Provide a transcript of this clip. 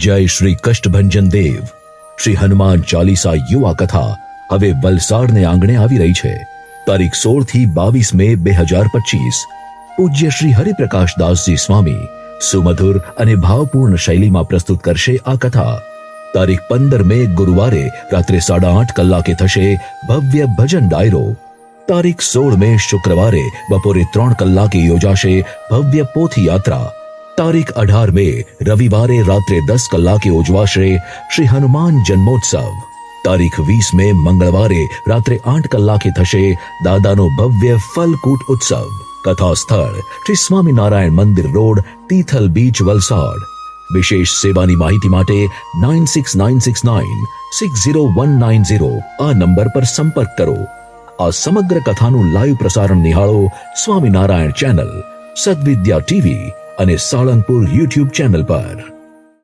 જય શ્રી કષ્ટભંજન દેવ. શ્રી હનુમાન ચાલીસા યુવા કથા હવે વલસાડને આંગણે આવી રહી છે. તારીખ સોળથી બાવીસ મે બે હજાર પચીસ. પૂજ્ય શ્રી હરિપ્રકાશ દાસજી સ્વામી સુમધુર અને ભાવપૂર્ણ શૈલીમાં પ્રસ્તુત કરશે આ કથા. તારીખ પંદર મે ગુરુવારે રાત્રે સાડા આઠ કલાકે થશે ભવ્ય ભજન ડાયરો. તારીખ સોળ મે શુક્રવારે બપોરે ત્રણ કલાકે યોજાશે ભવ્ય પોથી યાત્રા તારીખ અઢાર મે રવિવારે રાત્રે દસ કલાકે ઉજવાશે શ્રી હનુમાન જન્મોત્સવ તારીખ વીસ મે મંગળવારે રાત્રે આઠ કલાકે થશે દાદાનો ભવ્ય ફલકૂટ ઉત્સવ કથા સ્થળ શ્રી સ્વામિનારાયણ મંદિર રોડ તીથલ બીચ વલસાડ વિશેષ સેવાની માહિતી માટે nine six nine six nine six zero one nine zero આ નંબર પર સંપર્ક કરો આ સમગ્ર કથાનું લાઈવ પ્રસારણ નિહાળો સ્વામિનારાયણ ચેનલ સદવિદ્યા ટીવી અને સાળંગપુર યુટ્યુબ ચેનલ પર.